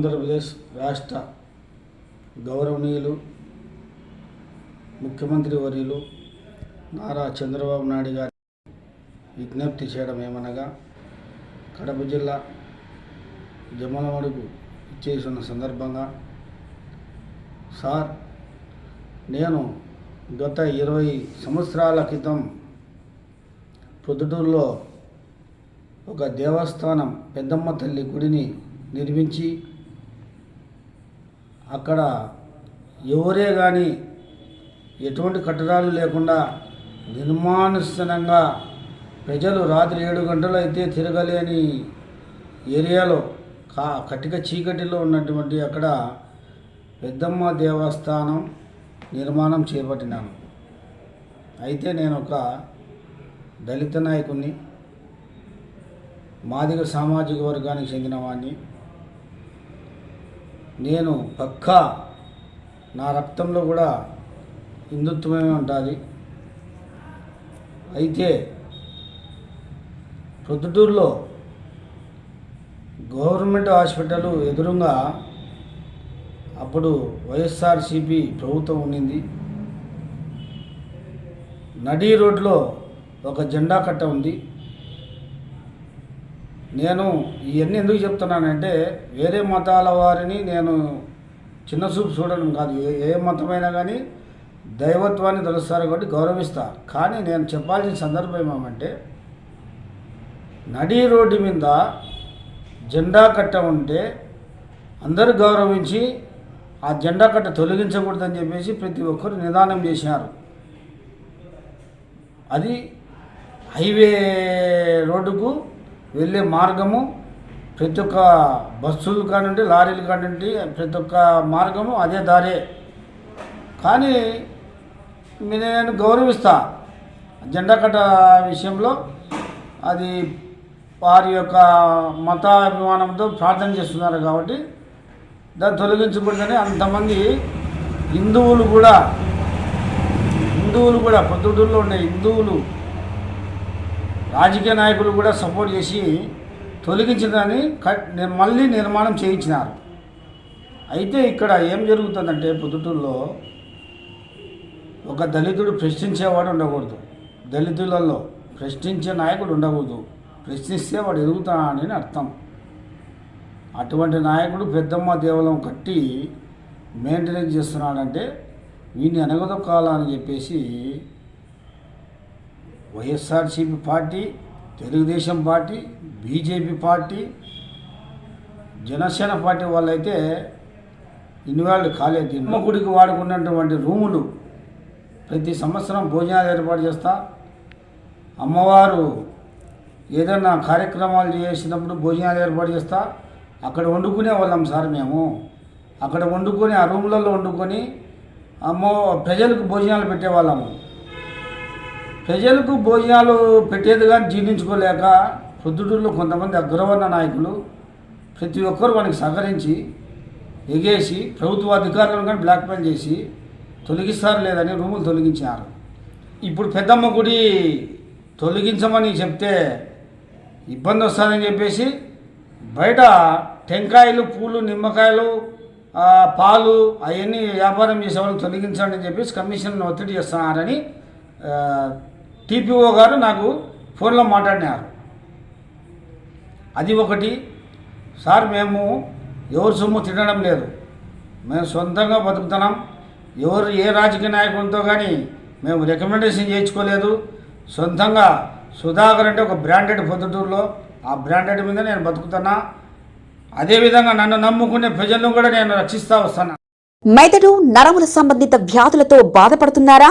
Andhra Pradesh రాష్ట్ర గౌరవనీయులు ముఖ్యమంత్రి వర్యులు నారా చంద్రబాబు నాయుడు గారి విజ్ఞప్తి చేయడం ఏమనగా కడప జిల్లా జమలమడుగు ఇచ్చేసిన సందర్భంగా సార్ నేను గత ఇరవై సంవత్సరాల క్రితం ప్రొద్దుటూరులో ఒక దేవస్థానం పెద్దమ్మ తల్లి గుడిని నిర్మించి అక్కడ ఎవరే కానీ ఎటువంటి కట్టడాలు లేకుండా నిర్మానుసనంగా ప్రజలు రాత్రి ఏడు గంటలు అయితే తిరగలేని ఏరియాలో కా కటిక చీకటిలో ఉన్నటువంటి అక్కడ పెద్దమ్మ దేవస్థానం నిర్మాణం చేపట్టినాను. అయితే నేను ఒక దళిత నాయకుడిని మాదిగ సామాజిక వర్గానికి చెందిన వాడిని నేను పక్కా నా రక్తంలో కూడా హిందుత్వమే ఉంటుంది అయితే ప్రొద్దుటూరులో గవర్నమెంట్ హాస్పిటల్ ఎదురుగా అప్పుడు వైఎస్ఆర్సిపి ప్రభుత్వం ఉండింది నడీ రోడ్లో ఒక జెండా కట్ట ఉంది. నేను ఇవన్నీ ఎందుకు చెప్తున్నానంటే వేరే మతాల వారిని నేను చిన్న చూపు చూడడం కాదు. ఏ ఏ మతమైనా కానీ దైవత్వాన్ని తెలుస్తారు కాబట్టి గౌరవిస్తా. కానీ నేను చెప్పాల్సిన సందర్భం ఏమంటే నడి రోడ్డు మీద జెండా కట్ట ఉంటే అందరూ గౌరవించి ఆ జెండా కట్ట తొలగించకూడదని చెప్పేసి ప్రతి ఒక్కరు నిదానం చేశారు అది హైవే రోడ్డుకు వెళ్ళే మార్గము ప్రతి ఒక్క బస్సులు కానివ్వండి లారీలు కానివ్వండి ప్రతి ఒక్క మార్గము అదే దారే. కానీ నేను గౌరవిస్తా. జెండా కట్ట విషయంలో అది వారి యొక్క మతాభిమానంతో ప్రార్థన చేస్తున్నారు కాబట్టి దాన్ని తొలగించకూడదని అంతమంది హిందువులు కూడా హిందువులు కూడా పొద్దుటూరులో ఉండే హిందువులు రాజకీయ నాయకులు కూడా సపోర్ట్ చేసి తొలగించిందని కట్ మళ్ళీ నిర్మాణం చేయించినారు. అయితే ఇక్కడ ఏం జరుగుతుందంటే పొద్దుటూరులో ఒక దళితుడు ప్రశ్నించేవాడు ఉండకూడదు. దళితులలో ప్రశ్నించే నాయకుడు ఉండకూడదు. ప్రశ్నిస్తే వాడు ఎదుగుతాడని అర్థం. అటువంటి నాయకుడు పెద్దమ్మ దేవాలయం కట్టి మెయింటెనెన్స్ చేస్తున్నాడంటే వీడిని అనగదొక్కాలని చెప్పేసి YSRCP party Telugu Desam party BJP party Janasena party వాళ్ళైతే ఇన్వాల్వ్ కాలేదు దీంట్లో. గుడికి వాడుకున్నటువంటి రూములు ప్రతి సంవత్సరం భోజనాలు ఏర్పాటు చేస్తా. అమ్మవారు ఏదైనా కార్యక్రమాలు చేసినప్పుడు భోజనాలు ఏర్పాటు చేస్తా. అక్కడ వండుకునే వాళ్ళం సార్ మేము. అక్కడ వండుకొని ఆ రూములలో వండుకొని అమ్మ ప్రజలకు భోజనాలు పెట్టేవాళ్ళము. ప్రజలకు భోజనాలు పెట్టేది కానీ జీర్ణించుకోలేక పొద్దుటూరులో కొంతమంది అగ్రవర్ణ నాయకులు ప్రతి ఒక్కరు వానికి సహకరించి ఎగేసి ప్రభుత్వ అధికారులను కానీ బ్లాక్మెయిల్ చేసి తొలగిస్తారు లేదని రూములు తొలగించారు. ఇప్పుడు పెద్దమ్మ గుడి తొలగించమని చెప్తే ఇబ్బంది వస్తుందని చెప్పేసి బయట టెంకాయలు పూలు నిమ్మకాయలు పాలు అవన్నీ వ్యాపారం చేసే వాళ్ళని తొలగించండి అని చెప్పేసి కమిషన్ ఒత్తిడి చేస్తున్నారని టీపీఓ గారు నాకు ఫోన్లో మాట్లాడినారు. అది ఒకటి. సార్ మేము ఎవరు సొమ్ము తినడం లేదు. మేము సొంతంగా బతుకుతున్నాం. ఎవరు ఏ రాజకీయ నాయకులతో కానీ మేము రికమెండేషన్ చేయించుకోలేదు. సొంతంగా సుధాకర్ అంటే ఒక బ్రాండెడ్ పొద్దుటూరులో ఆ బ్రాండెడ్ మీద నేను బతుకుతున్నా. అదేవిధంగా నన్ను నమ్ముకునే ప్రజలను కూడా నేను రక్షిస్తూ వస్తాను మెదడు నరముల సంబంధిత వ్యాధులతో బాధపడుతున్నారా?